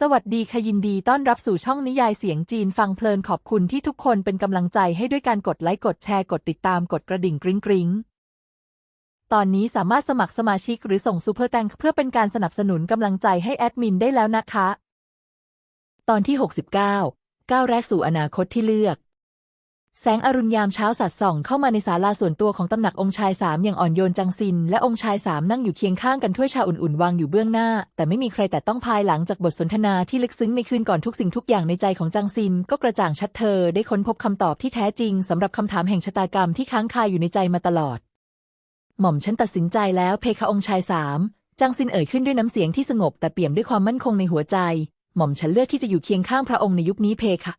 สวัสดีค่ะยินดีต้อนรับสู่ช่องนิยายเสียงจีนฟังเพลินขอบคุณที่ทุกคนเป็นกำลังใจให้ด้วยการกดไลค์กดแชร์กดติดตามกดกระดิ่งกริ๊งกริ๊งตอนนี้สามารถสมัครสมาชิกหรือส่งซูเปอร์แตงเพื่อเป็นการสนับสนุนกำลังใจให้แอดมินได้แล้วนะคะ ตอนที่ 69ก้าวแรกสู่อนาคตที่เลือก แสงอรุณยามเช้าสัดส่องเข้ามาในศาลาส่วนตัวของตำหนักองค์ชายสามอย่างอ่อนโยนจังซิน และองค์ชายสามนั่งอยู่เคียงข้างกันถ้วยชาอุ่นๆ วางอยู่เบื้องหน้า แต่ไม่มีใครแต่ต้องภายหลังจากบทสนทนาที่ลึกซึ้งในคืนก่อนทุกสิ่งทุกอย่างในใจของจังซิน ก็กระจ่างชัดเธอได้ค้นพบคำตอบที่แท้จริงสำหรับคำถามแห่งชะตากรรมที่ค้างคาอยู่ในใจมาตลอด หม่อมฉันตัดสินใจแล้วเพคะองค์ชายสามจังซินเอ่ยขึ้นด้วยน้ำเสียงที่สงบแต่เปี่ยมด้วยความมั่นคงในหัวใจ หม่อมฉันเลือกที่จะอยู่เคียงข้างพระองค์ในยุคนี้เพคะ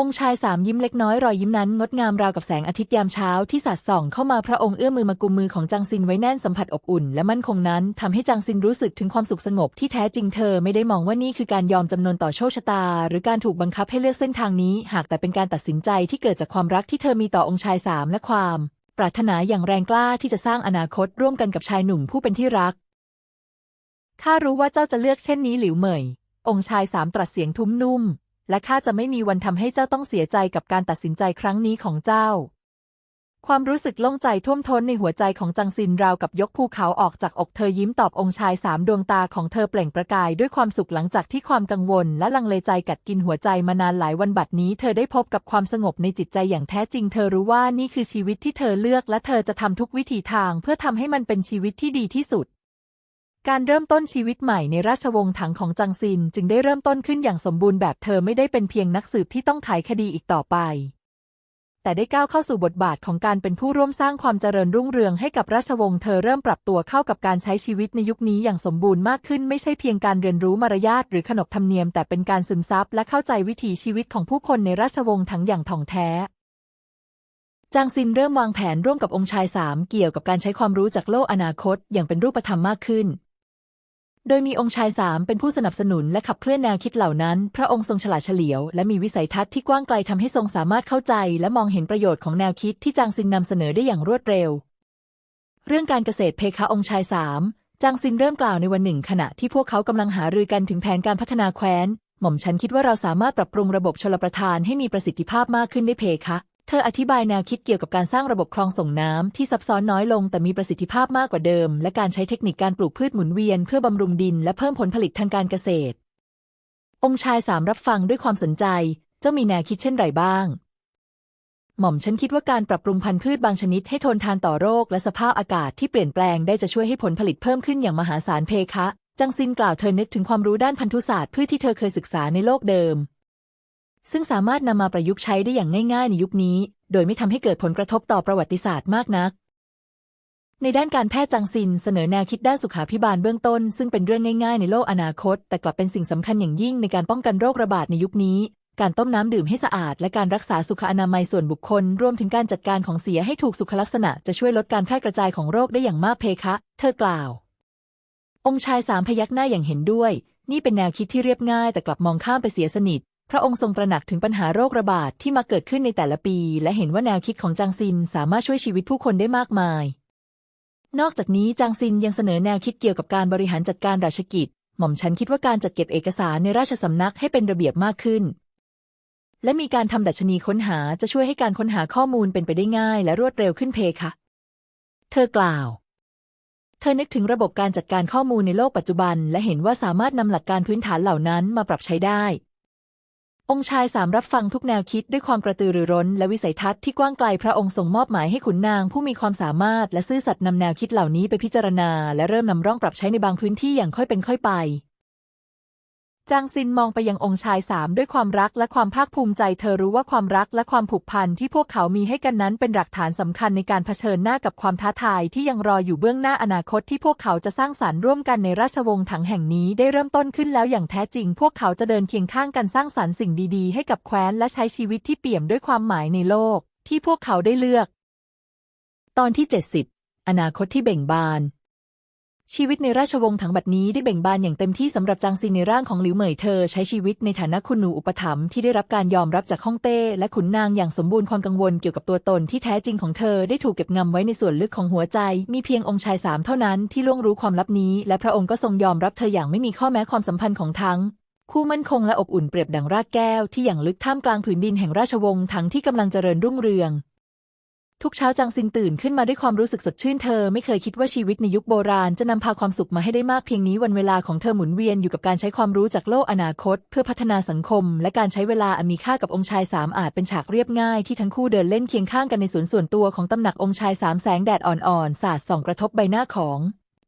องค์ชายสามยิ้มเล็กน้อยรอยยิ้มนั้นงดงามราวกับแสงอาทิตย์ยามเช้าที่สาดส่องเข้ามาพระองค์เอื้อมมือมากุมมือของจังซินไว้แน่นสัมผัสอบอุ่นและมั่นคงนั้นทำให้จังซินรู้สึกถึงความสุขสงบที่แท้จริงเธอไม่ได้มองว่านี่คือการยอมจำนนต่อโชคชะตา หรือการถูกบังคับให้เลือกเส้นทางนี้ หากแต่เป็นการตัดสินใจที่เกิดจากความรักที่เธอมีต่อองค์ชายสามและความ ปรารถนาอย่างแรงกล้าที่จะสร้างอนาคตร่วมกันกับชายหนุ่มผู้เป็นที่รักข้ารู้ว่าเจ้าจะเลือกเช่นนี้หลิวเหมยองค์ชายสามตรัสเสียงทุ้มนุ่ม และข้าจะไม่มีวันทำให้เจ้าต้องเสียใจกับการตัดสินใจครั้งนี้ของเจ้า ความรู้สึกโล่งใจท่วมท้นในหัวใจของจังซินราวกับยกภูเขาออกจากอกเธอยิ้มตอบองค์ชายสามดวงตาของเธอเปล่งประกายด้วยความสุขหลังจากที่ความกังวล และลังเลใจกัดกินหัวใจมานานหลายวันบัดนี้ เธอได้พบกับความสงบในจิตใจอย่างแท้จริง เธอรู้ว่านี่คือชีวิตที่เธอเลือก และเธอจะทำทุกวิถีทาง เพื่อทำให้มันเป็นชีวิตที่ดีที่สุด การเริ่มต้นชีวิตใหม่ในราชวงศ์ถังของจังซินจึงได้เริ่มต้นขึ้นอย่างสมบูรณ์แบบเธอไม่ได้เป็นเพียงนักสืบที่ต้องไขคดีอีกต่อไป แต่ได้ก้าวเข้าสู่บทบาทของการเป็นผู้ร่วมสร้างความเจริญรุ่งเรืองให้กับราชวงศ์เธอเริ่มปรับตัวเข้ากับการใช้ชีวิตในยุคนี้อย่างสมบูรณ์มากขึ้นไม่ใช่เพียงการเรียนรู้มารยาทหรือขนบธรรมเนียมแต่เป็นการซึมซับและเข้าใจวิถีชีวิตของผู้คนในราชวงศ์ถังอย่างถ่องแท้จางซินเริ่มวางแผนร่วมกับองค์ชายสามเกี่ยวกับการใช้ความรู้จากโลกอนาคตอย่างเป็นรูปธรรมมากขึ้น โดยมีองค์ชายสามเป็นผู้สนับสนุนและขับเคลื่อนแนวคิดเหล่านั้น พระองค์ทรงฉลาดเฉลียว และมีวิสัยทัศน์ที่กว้างไกลทำให้ทรงสามารถเข้าใจและมองเห็นประโยชน์ของแนวคิดที่จางซินนำเสนอได้อย่างรวดเร็ว เรื่องการเกษตรเพคะองค์ชายสามจางซินเริ่มกล่าวในวันหนึ่ง ขณะที่พวกเขากำลังหารือกันถึงแผนการพัฒนาแคว้น หม่อมฉันคิดว่าเราสามารถปรับปรุงระบบชลประทานให้มีประสิทธิภาพมากขึ้นได้เพคะ ธออธิบายแนวคิดเกี่ยวกับการสร้างระบบคลองส่งน้ำที่ซับซ้อนน้อยลงแต่มีประสิทธิภาพมากกว่าเดิม และการใช้เทคนิคการปลูกพืชหมุนเวียนเพื่อบำรุงดินและเพิ่มผลผลิตทางการเกษตร องค์ชายสามรับฟังด้วยความสนใจ เจ้ามีแนวคิดเช่นไรบ้าง หม่อมฉันคิดว่าการปรับปรุงพันธุ์พืชบางชนิดให้ทนทานต่อโรค และสภาพอากาศที่เปลี่ยนแปลงได้จะช่วยให้ผลผลิตเพิ่มขึ้นอย่างมหาศาลเพคะ จังซินกล่าวเธอนึกถึงความรู้ด้านพันธุศาสตร์พืชที่เธอเคยศึกษาในโลกเดิม ซึ่งสามารถนำมาประยุกต์ใช้ได้อย่างง่าย ๆ ในยุคนี้ โดยไม่ทำให้เกิดผลกระทบต่อประวัติศาสตร์มากนัก ในด้านการแพทย์จังซิน เสนอแนวคิดด้านสุขาภิบาลเบื้องต้น ซึ่งเป็นเรื่องง่าย ๆ ในโลกอนาคต แต่กลับเป็นสิ่งสำคัญอย่างยิ่งในการป้องกันโรคระบาดในยุคนี้ การต้มน้ำดื่มให้สะอาด และการรักษาสุขอนามัยส่วนบุคคล รวมถึงการจัดการของเสียให้ถูกสุขลักษณะ จะช่วยลดการแพร่กระจายของโรคได้อย่างมากเพคะ เธอกล่าว องค์ชายสามพยักหน้าอย่างเห็นด้วย นี่เป็นแนวคิดที่เรียบง่าย แต่กลับมองข้ามไปเสียสนิท พระองค์ทรงตระหนักถึงปัญหาโรคระบาดที่มาเกิดขึ้นในแต่ละปี และเห็นว่าแนวคิดของจางซินสามารถช่วยชีวิตผู้คนได้มากมาย นอกจากนี้จางซินยังเสนอแนวคิดเกี่ยวกับการบริหารจัดการราชกิจ หม่อมฉันคิดว่าการจัดเก็บเอกสารในราชสำนักให้เป็นระเบียบมากขึ้น และมีการทำดัชนีค้นหาจะช่วยให้การค้นหาข้อมูลเป็นไปได้ง่าย และรวดเร็วขึ้นเพคะ เธอกล่าวเธอนึกถึงระบบการจัดการข้อมูลในโลกปัจจุบัน และเห็นว่าสามารถนำหลักการพื้นฐานเหล่านั้นมาปรับใช้ได้ องค์ชายสามรับฟังทุกแนวคิดด้วยความกระตือรือร้น และวิสัยทัศน์ที่กว้างไกลพระองค์ทรงมอบหมายให้ขุนนางผู้มีความสามารถและซื่อสัตย์นำแนวคิดเหล่านี้ไปพิจารณา และเริ่มนำร่องปรับใช้ในบางพื้นที่อย่างค่อยเป็นค่อยไป จางซินมองไปยังองค์ชายสามด้วยความรักและความภาคภูมิใจเธอรู้ว่าความรักและความผูกพันที่พวกเขามีให้กันนั้นเป็นหลักฐานสำคัญในการเผชิญหน้ากับความท้าทายที่ยังรออยู่เบื้องหน้าอนาคตที่พวกเขาจะสร้างสรรค์ร่วมกันในราชวงศ์ถังแห่งนี้ได้เริ่มต้นขึ้นแล้วอย่างแท้จริง พวกเขาจะเดินเคียงข้างกันสร้างสรรค์สิ่งดีๆ ให้กับแคว้นและใช้ชีวิตที่เปี่ยมด้วยความหมายในโลก ที่พวกเขาได้เลือก ตอนที่ 70 อนาคตที่เบ่งบาน ชีวิตในราชวงศ์ถังบัดนี้ได้เบ่งบานอย่างเต็มที่สำหรับจางซินในร่างของหลิวเหมยเธอ ใช้ชีวิตในฐานะคุณหนูอุปถัมภ์ที่ได้รับการยอมรับจากฮ่องเต้และขุนนางอย่างสมบูรณ์ความกังวลเกี่ยวกับตัวตนที่แท้จริงของเธอได้ถูกเก็บงำไว้ในส่วนลึกของหัวใจ มีเพียงองค์ชายสามเท่านั้นที่ล่วงรู้ความลับนี้ และพระองค์ก็ทรงยอมรับเธออย่างไม่มีข้อแม้ความสัมพันธ์ของทั้งคู่มั่นคงและอบอุ่นเปรียบดังรากแก้วที่อย่างลึกท่ามกลางผืนดินแห่งราชวงศ์ทั้งที่กำลังเจริญรุ่งเรือง ทุกเช้าจางซินตื่นขึ้นมาด้วยความรู้สึกสดชื่นเธอไม่เคยคิดว่าชีวิตในยุคโบราณจะนำพาความสุขมาให้ได้มากเพียงนี้วันเวลาของเธอหมุนเวียนอยู่กับการใช้ความรู้จากโลกอนาคต เพื่อพัฒนาสังคม และการใช้เวลาอันมีค่ากับองค์ชายสามอาจเป็นฉากเรียบง่ายที่ทั้งคู่เดินเล่นเคียงข้างกันในสวนส่วนตัวของตำหนักองค์ชายสามแสงแดดอ่อนๆสาดส่องกระทบใบหน้าของ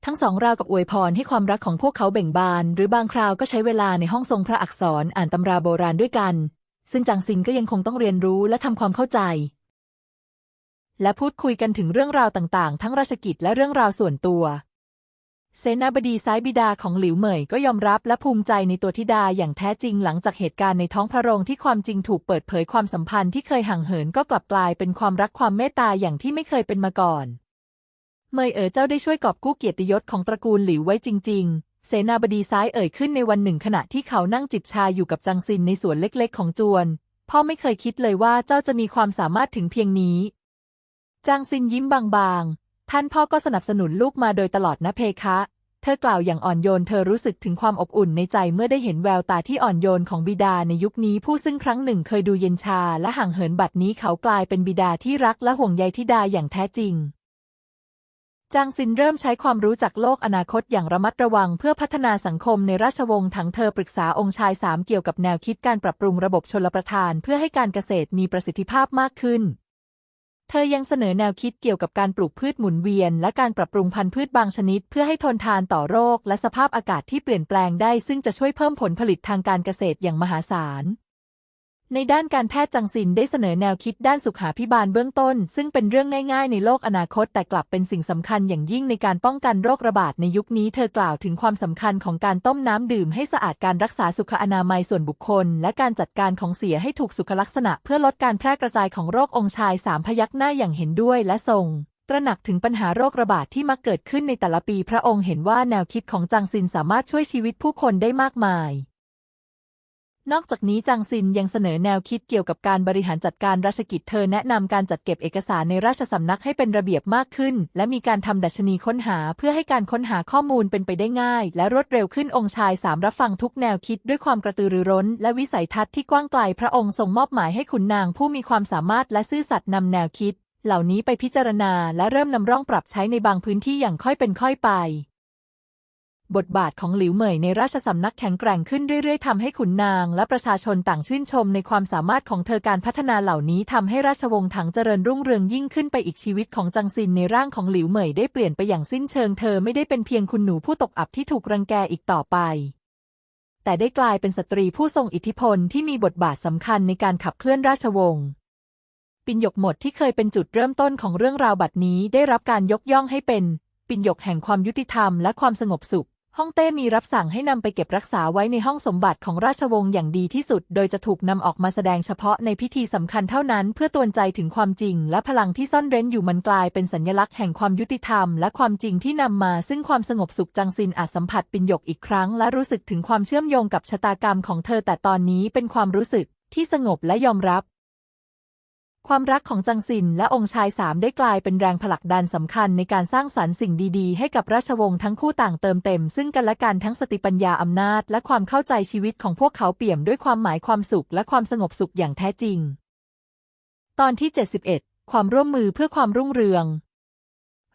ทั้งสองราวกับอวยพรให้ความรักของพวกเขาเบ่งบาน หรือบางคราวก็ใช้เวลาในห้องทรงพระอักษรอ่านตำราโบราณด้วยกัน ซึ่งจางซินก็ยังคงต้องเรียนรู้และทำความเข้าใจ และพูดคุยกันถึงเรื่องราวต่างๆ ทั้งราชกิจและเรื่องราวส่วนตัว เสนาบดีซ้ายบิดาของหลิวเหมยก็ยอมรับและภูมิใจในตัวธิดาอย่างแท้จริงหลังจากเหตุการณ์ในท้องพระโรงที่ความจริงถูกเปิดเผยความสัมพันธ์ที่เคยห่างเหินก็กลับกลายเป็นความรักความเมตตาอย่างที่ไม่เคยเป็นมาก่อนเมยเอ๋อเจ้าได้ช่วยกอบกู้เกียรติยศของตระกูลหลิวไว้จริง ๆ เสนาบดีซ้ายเอ่ยขึ้นในวันหนึ่งขณะที่เขานั่งจิบชาอยู่กับจังซินในสวนเล็กๆ ของจวน พ่อไม่เคยคิดเลยว่าเจ้าจะมีความสามารถถึงเพียงนี้ จางซินยิ้มบางๆ ท่านพ่อก็สนับสนุนลูกมาโดยตลอดนะเพคะ เธอกล่าวอย่างอ่อนโยนเธอรู้สึกถึงความอบอุ่นในใจเมื่อได้เห็นแววตาที่อ่อนโยนของบิดาในยุคนี้ผู้ซึ่งครั้งหนึ่งเคยดูเย็นชาและห่างเหินบัดนี้เขากลายเป็นบิดาที่รักและห่วงใยธิดาอย่างแท้จริงจางซินเริ่มใช้ความรู้จากโลกอนาคตอย่างระมัดระวังเพื่อพัฒนาสังคมในราชวงศ์ถังเธอปรึกษาองค์ชายสามเกี่ยวกับแนวคิดการปรับปรุงระบบชลประทานเพื่อให้การเกษตรมีประสิทธิภาพมากขึ้น เธอยังเสนอแนวคิดเกี่ยวกับการปลูกพืชหมุนเวียน และการปรับปรุงพันธุ์พืชบางชนิด เพื่อให้ทนทานต่อโรค และสภาพอากาศที่เปลี่ยนแปลงได้ ซึ่งจะช่วยเพิ่มผลผลิตทางการเกษตรอย่างมหาศาล ในด้านการแพทย์จังซินได้เสนอแนวคิดด้านสุขาพิบาลเบื้องต้น ซึ่งเป็นเรื่องง่ายๆในโลกอนาคตแต่กลับเป็นสิ่งสำคัญอย่างยิ่งในการป้องกันโรคระบาดในยุคนี้เธอกล่าวถึงความสำคัญของการต้มน้ำดื่มให้สะอาดการรักษาสุขอนามัยส่วนบุคคล และการจัดการของเสียให้ถูกสุขลักษณะ เพื่อลดการแพร่กระจายของโรคองค์ชายสามพยักหน้าอย่างเห็นด้วยและทรงตระหนักถึงปัญหาโรคระบาดที่มักเกิดขึ้นในแต่ละปี พระองค์เห็นว่าแนวคิดของจางซินสามารถช่วยชีวิตผู้คนได้มากมาย นอกจากนี้จางซินยังเสนอแนวคิดเกี่ยวกับการบริหารจัดการราชกิจเธอแนะนำการจัดเก็บเอกสารในราชสำนักให้เป็นระเบียบมากขึ้น และมีการทำดัชนีค้นหาเพื่อให้การค้นหาข้อมูลเป็นไปได้ง่าย และรวดเร็วขึ้นองค์ชายสามรับฟังทุกแนวคิดด้วยความกระตือรือร้น และวิสัยทัศน์ที่กว้างไกลพระองค์ทรงมอบหมายให้ขุนนางผู้มีความสามารถและซื่อสัตย์นำแนวคิด เหล่านี้ไปพิจารณาและเริ่มนำร่องปรับใช้ในบางพื้นที่อย่างค่อยเป็นค่อยไป บทบาทของหลิวเหมยในราชสำนักแข็งแกร่งขึ้นเรื่อยๆทำให้ขุนนางและประชาชนต่างชื่นชมในความสามารถของเธอการพัฒนาเหล่านี้ทำให้ราชวงศ์ถังเจริญรุ่งเรืองยิ่งขึ้นไปอีกชีวิตของจังซินในร่างของหลิวเหมยได้เปลี่ยนไปอย่างสิ้นเชิงเธอไม่ได้เป็นเพียงคุณหนูผู้ตกอับที่ถูกรังแกอีกต่อไป แต่ได้กลายเป็นสตรีผู้ทรงอิทธิพลที่มีบทบาทสำคัญในการขับเคลื่อนราชวงศ์ปิ่นหยกหมดที่เคยเป็นจุดเริ่มต้นของเรื่องราวบัดนี้ได้รับการยกย่องให้เป็น ปิ่นหยกแห่งความยุติธรรมและความสงบสุข ฮ่องเต้มีรับสั่งให้นำไปเก็บรักษาไว้ในห้องสมบัติของราชวงศ์อย่างดีที่สุด โดยจะถูกนำออกมาแสดงเฉพาะในพิธีสำคัญเท่านั้นเพื่อตวนใจถึงความจริง และพลังที่ซ่อนเร้นอยู่มันกลายเป็นสัญลักษณ์แห่งความยุติธรรม และความจริงที่นำมาซึ่งความสงบสุขจังซินอาจสัมผัสปิ่นหยกอีกครั้ง และรู้สึกถึงความเชื่อมโยงกับชะตากรรมของเธอแต่ตอนนี้เป็นความรู้สึกที่สงบและยอมรับ ความรักของจังสินและองค์ชายสามได้กลายเป็นแรงผลักดันสำคัญในการสร้างสรรค์สิ่งดีๆ ให้กับราชวงศ์ทั้งคู่ต่างเติมเต็ม ซึ่งกันและกันทั้งสติปัญญาอำนาจ และความเข้าใจชีวิตของพวกเขาเปี่ยมด้วยความหมายความสุข และความสงบสุขอย่างแท้จริง ตอนที่ 71 ความร่วมมือเพื่อความรุ่งเรือง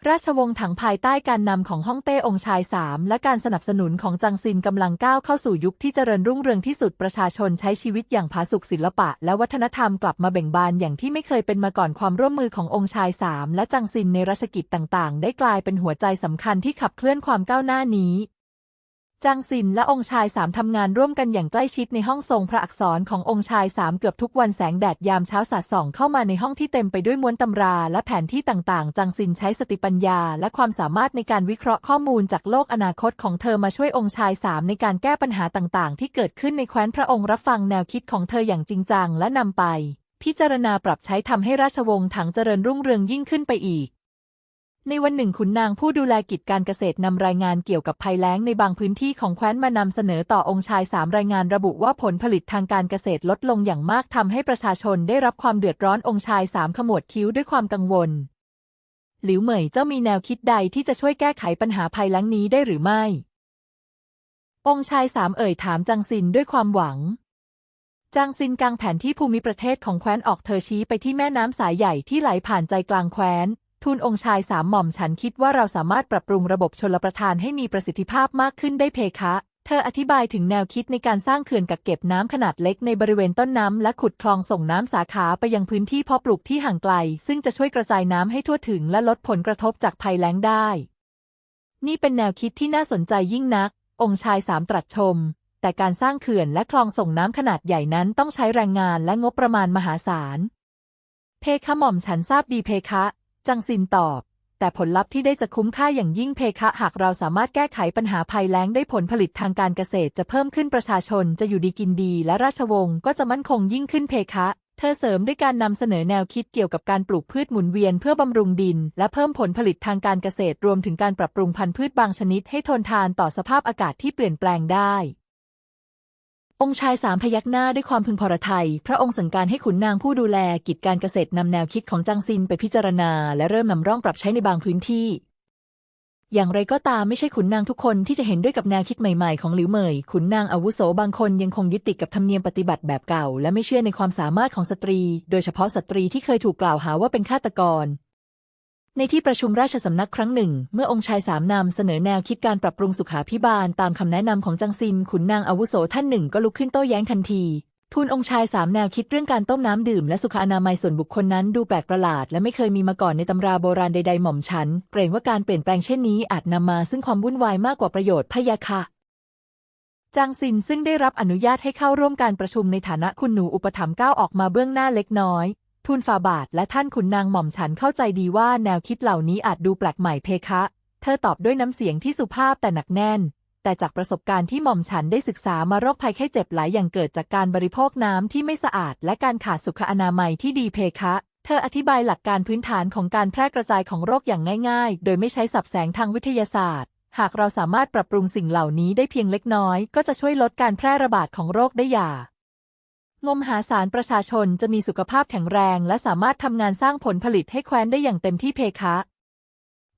ราชวงศ์ถังภายใต้การนำของฮ่องเต้องชายสามและการสนับสนุนของจังซินกำลังก้าวเข้าสู่ยุคที่เจริญรุ่งเรืองที่สุดประชาชนใช้ชีวิตอย่างผาสุกศิลปะ และวัฒนธรรมกลับมาเบ่งบานอย่างที่ไม่เคยเป็นมาก่อนความร่วมมือขององค์ชายสามและจังซินในราชกิจต่างๆ ได้กลายเป็นหัวใจสำคัญที่ขับเคลื่อนความก้าวหน้านี้ จางซินและองค์ชายสามทำงานร่วมกันอย่างใกล้ชิดในห้องทรงพระอักษรขององค์ชายสามเกือบทุกวันแสงแดดยามเช้าสาดส่องเข้ามาในห้องที่เต็มไปด้วยม้วนตำราและแผนที่ต่างๆ จางซินใช้สติปัญญาและความสามารถในการวิเคราะห์ข้อมูลจากโลกอนาคตของเธอมาช่วยองค์ชายสามในการแก้ปัญหาต่างๆ ที่เกิดขึ้นในแคว้นพระองค์รับฟังแนวคิดของเธออย่างจริงจังและนำไป พิจารณาปรับใช้ทำให้ราชวงศ์ถังเจริญรุ่งเรืองยิ่งขึ้นไปอีก ในวันหนึ่งขุนนางผู้ดูแลกิจการเกษตรนำรายงานเกี่ยวกับภัยแล้งในบางพื้นที่ของแคว้นมานำเสนอต่อองค์ชายสามรายงานระบุว่าผลผลิตทางการเกษตรลดลงอย่างมากทำให้ประชาชนได้รับความเดือดร้อนองค์ชายสามขมวดคิ้วด้วยความกังวล หลิวเหมยเจ้ามีแนวคิดใดที่จะช่วยแก้ไขปัญหาภัยแล้งนี้ได้หรือไม่ องค์ชายสามเอ่ยถามจังซินด้วยความหวังจางซินกางแผนที่ภูมิประเทศของแคว้นออกเธอชี้ไปที่แม่น้ำสายใหญ่ที่ไหลผ่านใจกลางแคว้น ทูลองค์ชายสามหม่อมฉันคิดว่าเราสามารถปรับปรุงระบบชลประทานให้มีประสิทธิภาพมากขึ้นได้เพคะ เธออธิบายถึงแนวคิดในการสร้างเขื่อนกักเก็บน้ำขนาดเล็กในบริเวณต้นน้ำและขุดคลองส่งน้ำสาขาไปยังพื้นที่เพาะปลูกที่ห่างไกล ซึ่งจะช่วยกระจายน้ำให้ทั่วถึงและลดผลกระทบจากภัยแล้งได้ นี่เป็นแนวคิดที่น่าสนใจยิ่งนัก องค์ชายสามตรัสชม แต่การสร้างเขื่อนและคลองส่งน้ำขนาดใหญ่นั้นต้องใช้แรงงานและงบประมาณมหาศาลเพคะหม่อมฉันทราบดีเพคะ จังซินตอบ แต่ผลลัพธ์ที่ได้จะคุ้มค่าอย่างยิ่งเพคะ หากเราสามารถแก้ไขปัญหาภัยแล้งได้ผลผลิตทางการเกษตรจะเพิ่มขึ้นประชาชนจะอยู่ดีกินดี และราชวงศ์ก็จะมั่นคงยิ่งขึ้นเพคะเธอเสริมด้วยการนำเสนอแนวคิดเกี่ยวกับการปลูกพืชหมุนเวียนเพื่อบำรุงดิน และเพิ่มผลผลิตทางการเกษตรรวมถึงการปรับปรุงพันธุ์พืชบางชนิดให้ทนทานต่อสภาพอากาศที่เปลี่ยนแปลงได้ องค์ชายสามพยักหน้าด้วยความพึงพอไทยพระองค์สั่งการให้ขุนนางผู้ดูแลกิจการเกษตรนำแนวคิดของจางซินไปพิจารณา และเริ่มนำร่องปรับใช้ในบางพื้นที่ อย่างไรก็ตามไม่ใช่ขุนนางทุกคนที่จะเห็นด้วยกับแนวคิดใหม่ๆของหลิวเหมย ขุนนางอาวุโสบางคนยังคงยึดติดกับธรรมเนียมปฏิบัติแบบเก่า และไม่เชื่อในความสามารถของสตรี โดยเฉพาะสตรีที่เคยถูกกล่าวหาว่าเป็นฆาตกร ในที่ประชุมราชสำนักครั้งหนึ่ง เมื่อองค์ชายสามนำเสนอแนวคิดการปรับปรุงสุขาพิบาลตามคำแนะนำของจังซินขุนนางอาวุโสท่านหนึ่งก็ลุกขึ้นโต้แย้งทันที ทูลองค์ชายสามแนวคิดเรื่องการต้มน้ำดื่มและสุขอนามัยส่วนบุคคลนั้นดูแปลกประหลาด และไม่เคยมีมาก่อนในตำราโบราณใดๆหม่อมฉัน เกรงว่าการเปลี่ยนแปลงเช่นนี้อาจนำมาซึ่งความวุ่นวายมากกว่าประโยชน์พะยะค่ะจางซินซึ่งได้รับอนุญาตให้เข้าร่วมการประชุมในฐานะคุณหนูอุปถัมภ์ก้าวออกมาเบื้องหน้าเล็กน้อย ทูลฝ่าบาทและท่านขุนนางหม่อมฉันเข้าใจดีว่าแนวคิดเหล่านี้อาจดูแปลกใหม่เพคะ เธอตอบด้วยน้ำเสียงที่สุภาพแต่หนักแน่น แต่จากประสบการณ์ที่หม่อมฉันได้ศึกษามาโรคภัยไข้เจ็บหลายอย่างเกิดจากการบริโภคน้ำที่ไม่สะอาด และการขาดสุขอนามัยที่ดีเพคะเธออธิบายหลักการพื้นฐานของการแพร่กระจายของโรคอย่างง่ายๆ โดยไม่ใช้สับแสงทางวิทยาศาสตร์ หากเราสามารถปรับปรุงสิ่งเหล่านี้ได้เพียงเล็กน้อย ก็จะช่วยลดการแพร่ระบาดของโรคได้อย่าง งมหาศาลประชาชนจะมีสุขภาพแข็งแรง และสามารถทำงานสร้างผลผลิตให้แคว้นได้อย่างเต็มที่เพคะ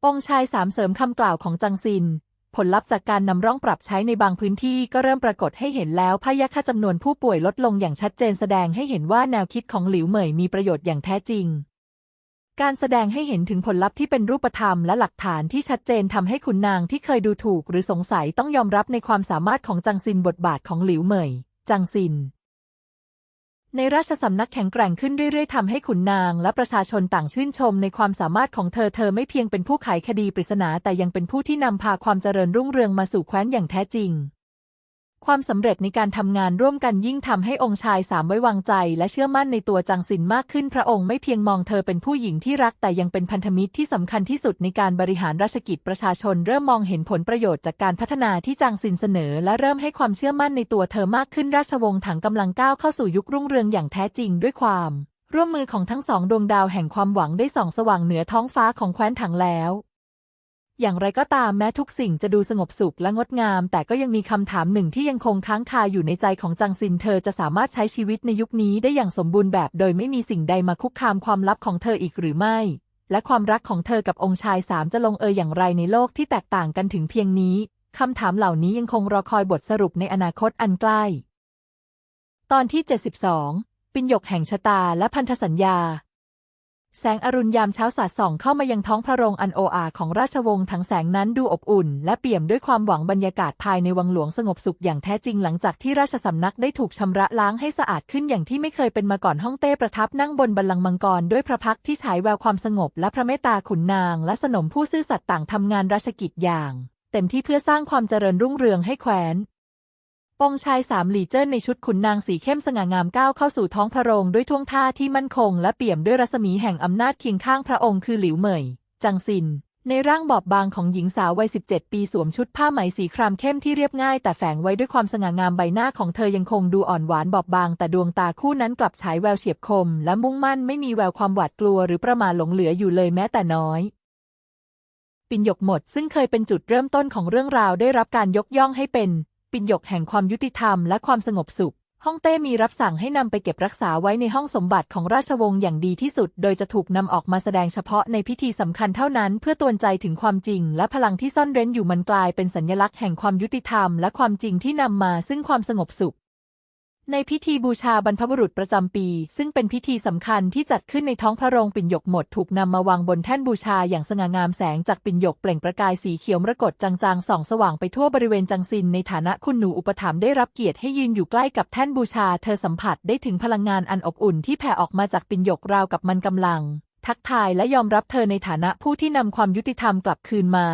องชายสามเสริมคำกล่าวของจังซิน ผลลัพธ์จากการนำร่องปรับใช้ในบางพื้นที่ก็เริ่มปรากฏให้เห็นแล้วพยาค่าจำนวนผู้ป่วยลดลงอย่างชัดเจนแสดงให้เห็นว่าแนวคิดของหลิวเหมยมีประโยชน์อย่างแท้จริง การแสดงให้เห็นถึงผลลัพธ์ที่เป็นรูปธรรมและหลักฐานที่ชัดเจนทำให้ขุนนางที่เคยดูถูก หรือสงสัยต้องยอมรับในความสามารถของจังซินบทบาทของหลิวเหมย จังซิน ในราชสำนักแข็งแกร่งขึ้นเรื่อยๆทำให้ขุนนางและประชาชนต่างชื่นชมในความสามารถของเธอเธอไม่เพียงเป็นผู้ไขคดีปริศนาแต่ยังเป็นผู้ที่นำพาความเจริญรุ่งเรืองมาสู่แคว้นอย่างแท้จริง ความสำเร็จในการทำงานร่วมกันยิ่งทำให้องค์ชายสามไว้วางใจ และเชื่อมั่นในตัวจังซินมากขึ้นพระองค์ไม่เพียงมองเธอเป็นผู้หญิงที่รักแต่ยังเป็นพันธมิตรที่สำคัญที่สุดในการบริหารราชกิจประชาชน เริ่มมองเห็นผลประโยชน์จากการพัฒนาที่จังซินเสนอ และเริ่มให้ความเชื่อมั่นในตัวเธอมากขึ้นราชวงศ์ถังกำลังก้าวเข้าสู่ยุครุ่งเรืองอย่างแท้จริงด้วยความ ร่วมมือของทั้งสองดวงดาวแห่งความหวังได้ส่องสว่างเหนือท้องฟ้าของแคว้นถังแล้ว อย่างไรก็ตามแม้ทุกสิ่งจะดูสงบสุขและงดงาม แต่ก็ยังมีคำถามหนึ่งที่ยังคงค้างคาอยู่ในใจของจังซินเธอจะสามารถใช้ชีวิตในยุคนี้ได้อย่างสมบูรณ์แบบ โดยไม่มีสิ่งใดมาคุกคามความลับของเธออีกหรือไม่ และความรักของเธอกับองค์ชายสามจะลงเอยอย่างไรในโลกที่แตกต่างกันถึงเพียงนี้คำถามเหล่านี้ยังคงรอคอยบทสรุปในอนาคตอันใกล้ ตอนที่ 72 ปิญยกแห่งชะตาและพันธสัญญา แสงอรุณยามเช้าสาดส่องเข้ามายังท้องพระโรงอันโออาของราชวงศ์ทั้งแสงนั้นดูอบอุ่น และเปี่ยมด้วยความหวังบรรยากาศภายในวังหลวงสงบสุขอย่างแท้จริงหลังจากที่ราชสำนักได้ถูกชำระล้างให้สะอาดขึ้นอย่างที่ไม่เคยเป็นมาก่อนฮ่องเต้ประทับนั่งบนบัลลังก์มังกรด้วยพระพักที่ฉายแววความสงบและพระเมตตาขุนนาง และสนมผู้ซื่อสัตย์ต่างทำงานราชกิจอย่าง เต็มที่เพื่อสร้างความเจริญรุ่งเรืองให้แคว้น องชายสามหลี่เจิ้นในชุดขุนนางสีเข้มสง่างามก้าวเข้าสู่ท้องพระโรงด้วยท่วงท่าที่มั่นคง และเปี่ยมด้วยรัศมีแห่งอำนาจเคียงข้างพระองค์คือหลิวเหมย จังซิน ในร่างบอบบางของหญิงสาววัย 17 ปีสวมชุดผ้าไหมสีครามเข้มที่เรียบง่าย แต่แฝงไว้ด้วยความสง่างามใบหน้าของเธอยังคงดูอ่อนหวานบอบบาง แต่ดวงตาคู่นั้นกลับฉายแววเฉียบคม และมุ่งมั่นไม่มีแววความหวาดกลัวหรือประมาหลงเหลืออยู่เลยแม้แต่น้อยปิ่นหยกหมดซึ่งเคยเป็นจุดเริ่มต้นของเรื่องราวได้รับการยกย่องให้เป็น ปิ่นหยกแห่งความยุติธรรมและความสงบสุข ฮ่องเต้มีรับสั่งให้นำไปเก็บรักษาไว้ในห้องสมบัติของราชวงศ์อย่างดีที่สุด โดยจะถูกนำออกมาแสดงเฉพาะในพิธีสำคัญเท่านั้นเพื่อตวนใจถึงความจริง และพลังที่ซ่อนเร้นอยู่มันกลายเป็นสัญลักษณ์แห่งความยุติธรรมและความจริงที่นำมาซึ่งความสงบสุข ในพิธีบูชาบรรพบุรุษประจำปี ซึ่งเป็นพิธีสำคัญที่จัดขึ้นในท้องพระโรงปิ่นหยกหมดถูกนำมาวางบนแท่นบูชาอย่างสง่างามแสงจากปิ่นหยกเปล่งประกายสีเขียวมรกตจางๆส่องสว่างไปทั่วบริเวณจังซินในฐานะคุณหนูอุปถัมภ์ได้รับเกียรติให้ยืนอยู่ใกล้กับแท่นบูชา เธอสัมผัสได้ถึงพลังงานอันอบอุ่นที่แผ่ออกมาจากปิ่นหยกราวกับมันกำลัง ทักทายและยอมรับเธอในฐานะผู้ที่นำความยุติธรรมกลับคืนมา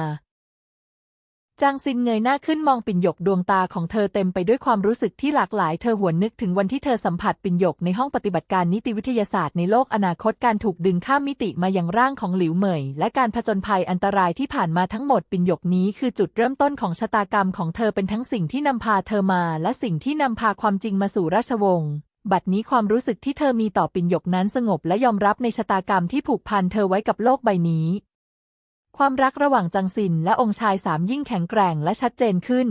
จางซินเงยหน้าขึ้นมองปิ่นหยกดวงตาของเธอเต็มไปด้วยความรู้สึกที่หลากหลาย เธอหวนนึกถึงวันที่เธอสัมผัสปิ่นหยกในห้องปฏิบัติการนิติวิทยาศาสตร์ในโลกอนาคตการถูกดึงข้ามมิติมายังร่างของหลิวเหมย และการผจญภัยอันตรายที่ผ่านมาทั้งหมดปิ่นหยกนี้คือจุดเริ่มต้นของชะตากรรมของเธอเป็นทั้งสิ่งที่นำพาเธอมา และสิ่งที่นำพาความจริงมาสู่ราชวงศ์บัดนี้ความรู้สึกที่เธอมีต่อปิ่นหยกนั้นสงบและยอมรับในชะตากรรมที่ผูกพันเธอไว้กับโลกใบนี้ ความรักระหว่างจังสินและองค์ชายสามยิ่งแข็งแกร่งและชัดเจนขึ้น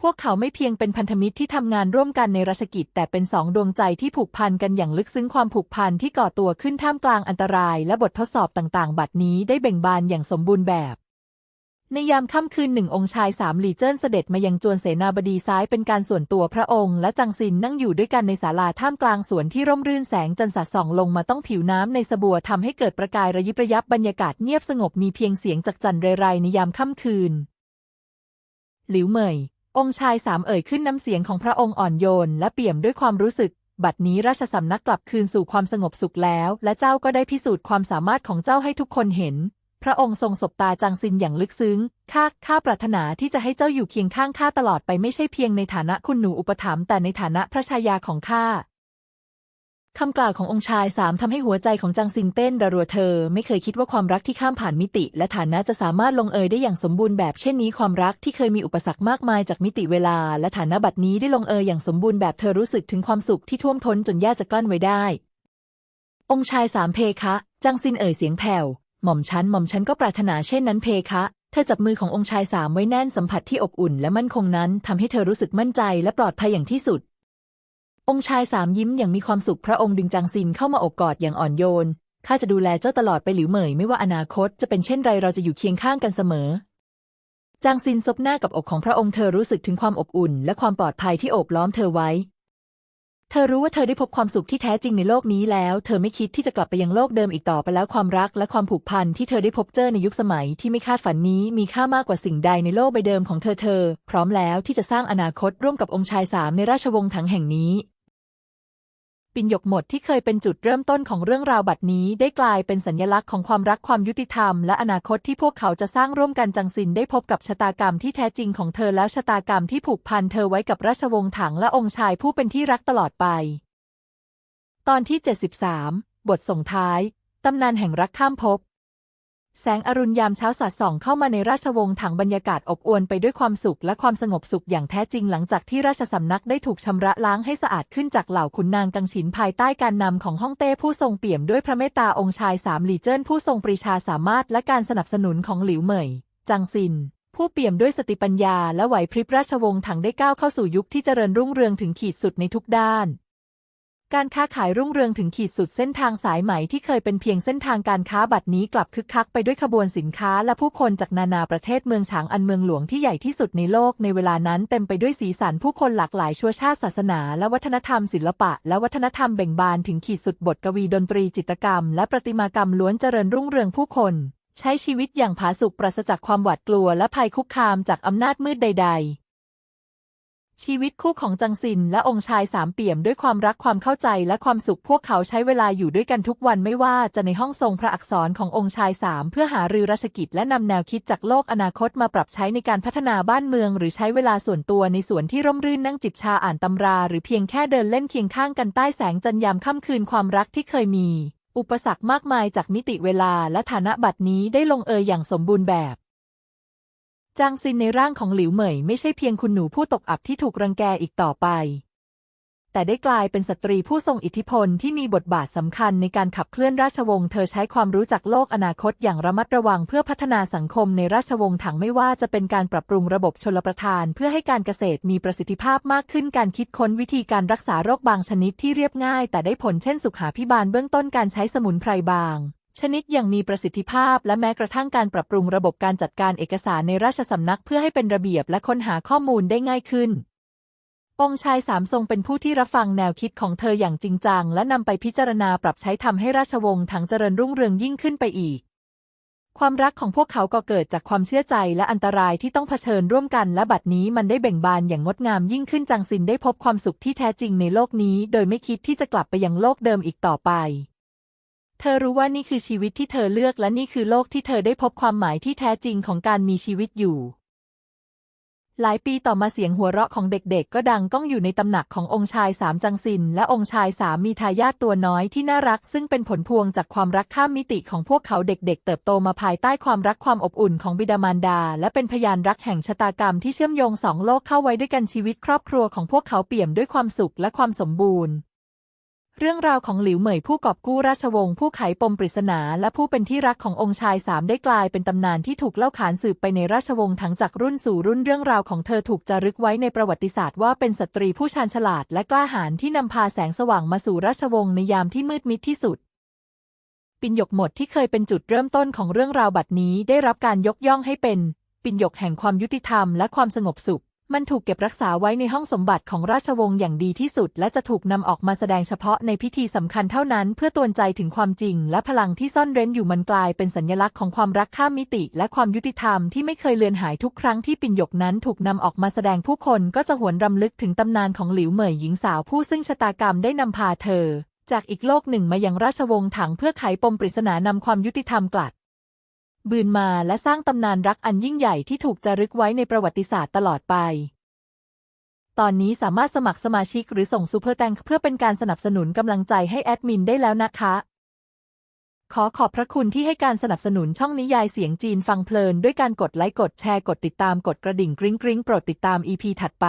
พวกเขาไม่เพียงเป็นพันธมิตรที่ทำงานร่วมกันในราชกิจ แต่เป็นสองดวงใจที่ผูกพันกันอย่างลึกซึ้งความผูกพันที่ก่อตัวขึ้นท่ามกลางอันตราย และบททดสอบต่างๆ บัดนี้ได้เบ่งบานอย่างสมบูรณ์แบบ ในยามค่ำคืนหนึ่งองค์ชายสามหลี่เจิ้นเสด็จมายังจวนเสนาบดีซ้ายเป็นการส่วนตัวพระองค์ และจังซินนั่งอยู่ด้วยกันในศาลาท่ามกลางสวนที่ร่มรื่นแสงจันทร์สาดส่องลงมาต้องผิวน้ำในสบัวทำให้เกิดประกายระยิบระยับบรรยากาศเงียบสงบมีเพียงเสียงจากจันทร์เรไรในยามค่ำคืน หลิวเหมย องค์ชายสามเอ่ยขึ้นน้ำเสียงของพระองค์อ่อนโยน และเปี่ยมด้วยความรู้สึกบัดนี้ราชสำนักกลับคืนสู่ความสงบสุขแล้ว และเจ้าก็ได้พิสูจน์ความสามารถของเจ้าให้ทุกคนเห็น พระองค์ทรงสบตาจางซินอย่างลึกซึ้ง ข้า ข้าปรารถนาที่จะให้เจ้าอยู่เคียงข้างข้าตลอดไปไม่ใช่เพียงในฐานะคุณหนูอุปถัมภ์แต่ในฐานะพระชายาของข้าคำกล่าวขององค์ชายสามทำให้หัวใจของจางซินเต้นระรัวเธอ ไม่เคยคิดว่าความรักที่ข้ามผ่านมิติ และฐานะจะสามารถลงเอยได้อย่างสมบูรณ์แบบเช่นนี้ความรักที่เคยมีอุปสรรคมากมายจากมิติเวลา และฐานะบัดนี้ได้ลงเอยอย่างสมบูรณ์แบบเธอรู้สึกถึงความสุขที่ท่วมท้นจนยากจะกลั้นไว้ได้ องค์ชายสามเพคะจางซินเอ่ยเสียงแผ่ว หม่อมฉันหม่อมฉันก็ปรารถนาเช่นนั้นเพคะ เธอจับมือขององค์ชายสามไว้แน่นสัมผัสที่อบอุ่นและมั่นคงนั้นทำให้เธอรู้สึกมั่นใจและปลอดภัยอย่างที่สุด องค์ชายสามยิ้มอย่างมีความสุขพระองค์ดึงจางซินเข้ามาอบกอดอย่างอ่อนโยน ข้าจะดูแลเจ้าตลอดไปหลิวเหมยไม่ว่าอนาคตจะเป็นเช่นไรเราจะอยู่เคียงข้างกันเสมอ จางซินซบหน้ากับอกของพระองค์เธอรู้สึกถึงความอบอุ่น และความปลอดภัยที่โอบล้อมเธอไว้ เธอรู้ว่าเธอได้พบความสุขที่แท้จริงในโลกนี้แล้ว เธอไม่คิดที่จะกลับไปยังโลกเดิมอีกต่อไปแล้วความรักและความผูกพันที่เธอได้พบเจอในยุคสมัยที่ไม่คาดฝันนี้มีค่ามากกว่าสิ่งใดในโลกใบเดิมของเธอเธอ พร้อมแล้วที่จะสร้างอนาคตร่วมกับองค์ชายสามในราชวงศ์ถังแห่งนี้ ปิ่นหยกหมดที่เคยเป็นจุดเริ่มต้นของเรื่องราวบัดนี้ ได้กลายเป็นสัญลักษณ์ของความรักความยุติธรรม และอนาคตที่พวกเขาจะสร้างร่วมกันจังซินได้พบกับชะตากรรมที่แท้จริงของเธอแล้วชะตากรรมที่ผูกพันเธอไว้กับราชวงศ์ถังและองค์ชายผู้เป็นที่รักตลอดไป ตอนที่ 73 บทส่งท้าย ตำนานแห่งรักข้ามภพ แสงอรุณยามเช้าสาดส่องเข้ามาในราชวงศ์ถังบรรยากาศอบอวลไปด้วยความสุขและความสงบสุขอย่างแท้จริงหลังจากที่ราชสำนักได้ถูกชำระล้างให้สะอาดขึ้นจากเหล่าขุนนางกังฉินภายใต้การนำของฮ่องเต้ผู้ทรงเปี่ยมด้วยพระเมตตาองค์ชายสามหลี่เจิ้นผู้ทรงปรีชาสามารถและการสนับสนุนของหลิวเหมยจางซินผู้เปี่ยมด้วยสติปัญญาและไหวพริบราชวงศ์ถังได้ก้าวเข้าสู่ยุคที่เจริญรุ่งเรืองถึงขีดสุดในทุกด้าน การค้าขายรุ่งเรืองถึงขีดสุดเส้นทางสายไหมที่เคยเป็นเพียงเส้นทางการค้าบัดนี้กลับคึกคักไปด้วยขบวนสินค้าและผู้คนจากนานาประเทศเมืองฉางอันเมืองหลวงที่ใหญ่ที่สุดในโลกในเวลานั้นเต็มไปด้วยสีสันผู้คนหลากหลายชั่วชาติศาสนา และวัฒนธรรมศิลปะ และวัฒนธรรมเบ่งบานถึงขีดสุดบทกวีดนตรีจิตรกรรม และประติมากรรมล้วนเจริญรุ่งเรืองผู้คน ใช้ชีวิตอย่างผาสุกปราศจากความหวาดกลัวและภัยคุกคามจากอำนาจมืดใด ๆ ชีวิตคู่ของจังซินและองค์ชายสามเปี่ยมด้วยความรักความเข้าใจและความสุขพวกเขาใช้เวลาอยู่ด้วยกันทุกวันไม่ว่าจะในห้องทรงพระอักษรขององค์ชายสามเพื่อหารือราชกิจและนำแนวคิดจากโลกอนาคตมาปรับใช้ในการพัฒนาบ้านเมือง หรือใช้เวลาส่วนตัวในสวนที่ร่มรื่นนั่งจิบชาอ่านตำรา หรือเพียงแค่เดินเล่นเคียงข้างกันใต้แสงจันยามค่ำคืนความรักที่เคยมี อุปสรรคมากมายจากมิติเวลาและฐานะบัดนี้ได้ลงเอยอย่างสมบูรณ์แบบ จางซินในร่างของหลิวเหมยไม่ใช่เพียงคุณหนูผู้ตกอับที่ถูกรังแกอีกต่อไป แต่ได้กลายเป็นสตรีผู้ทรงอิทธิพลที่มีบทบาทสำคัญในการขับเคลื่อนราชวงศ์เธอใช้ความรู้จักโลกอนาคตอย่างระมัดระวังเพื่อพัฒนาสังคมในราชวงศ์ถังไม่ว่าจะเป็นการปรับปรุงระบบชลประทาน เพื่อให้การเกษตรมีประสิทธิภาพมากขึ้นการคิดค้นวิธีการรักษาโรคบางชนิดที่เรียบง่าย แต่ได้ผลเช่นสุขาพิบาลเบื้องต้นการใช้สมุนไพรบาง ชนิดอย่างมีประสิทธิภาพและแม้กระทั่งการปรับปรุงระบบการจัดการเอกสารในราชสำนักเพื่อให้เป็นระเบียบและค้นหาข้อมูลได้ง่ายขึ้น องค์ชายสามทรงเป็นผู้ที่รับฟังแนวคิดของเธออย่างจริงจัง และนำไปพิจารณาปรับใช้ทำให้ราชวงศ์ถังเจริญรุ่งเรืองยิ่งขึ้นไปอีก ความรักของพวกเขาก็เกิดจากความเชื่อใจและอันตรายที่ต้องเผชิญร่วมกันและบัดนี้มันได้เบ่งบานอย่างงดงามยิ่งขึ้นจางซินได้พบความสุขที่แท้จริงในโลกนี้ โดยไม่คิดที่จะกลับไปยังโลกเดิมอีกต่อไป เธอรู้ว่านี่คือชีวิตที่เธอเลือกและนี่คือโลกที่เธอได้พบความหมายที่แท้จริงของการมีชีวิตอยู่ หลายปีต่อมาเสียงหัวเราะของเด็กๆ ก็ดังก้องอยู่ในตำหนักขององค์ชายสามจังซิน และองค์ชายสามมีทายาทตัวน้อยที่น่ารัก ซึ่งเป็นผลพวงจากความรักข้ามมิติของพวกเขาเด็กๆ เติบโตมาภายใต้ความรักความอบอุ่นของบิดามารดา และเป็นพยานรักแห่งชะตากรรมที่เชื่อมโยงสองโลกเข้าไว้ด้วยกันชีวิตครอบครัวของพวกเขาเปี่ยมด้วยความสุขและความสมบูรณ์ เรื่องราวของหลิวเหมยผู้กอบกู้ราชวงศ์ผู้ไขปมปริศนาและผู้เป็นที่รักขององค์ชายสามได้กลายเป็นตำนานที่ถูกเล่าขานสืบไปในราชวงศ์ทั้งจากรุ่นสู่รุ่นเรื่องราวของเธอถูกจารึกไว้ในประวัติศาสตร์ว่าเป็นสตรีผู้ชาญฉลาดและกล้าหาญที่นำพาแสงสว่างมาสู่ราชวงศ์ในยามที่มืดมิดที่สุด ปิ่นหยกหมดที่เคยเป็นจุดเริ่มต้นของเรื่องราวบัดนี้ได้รับการยกย่องให้เป็น ปิ่นหยกแห่งความยุติธรรมและความสงบสุข มันถูกเก็บรักษาไว้ในห้องสมบัติของราชวงศ์อย่างดีที่สุด และจะถูกนำออกมาแสดงเฉพาะในพิธีสำคัญเท่านั้น เพื่อตวนใจถึงความจริง และพลังที่ซ่อนเร้นอยู่มันกลายเป็นสัญลักษณ์ของความรักข้ามมิติ และความยุติธรรมที่ไม่เคยเลือนหายทุกครั้งที่ปิ่นหยกนั้นถูกนำออกมาแสดงผู้คนก็จะหวนรำลึกถึงตำนานของหลิวเหมยหญิงสาวผู้ซึ่งชะตากรรมได้นำพาเธอ จากอีกโลกหนึ่งมายังราชวงศ์ถังเพื่อไขปมปริศนานำความยุติธรรมกลัด บืนมาและสร้างตำนานรักอันยิ่งใหญ่ที่ถูกจารึกไว้ในประวัติศาสตร์ตลอดไป ตอนนี้สามารถสมัครสมาชิกหรือส่งซูเปอร์แตงเพื่อเป็นการสนับสนุนกำลังใจให้แอดมินได้แล้วนะคะ ขอขอบพระคุณที่ให้การสนับสนุนช่องนิยายเสียงจีนฟังเพลิน ด้วยการกดไลค์กดแชร์กดติดตามกดกระดิ่งกริ๊งกริ๊งโปรดติดตาม EP ถัดไป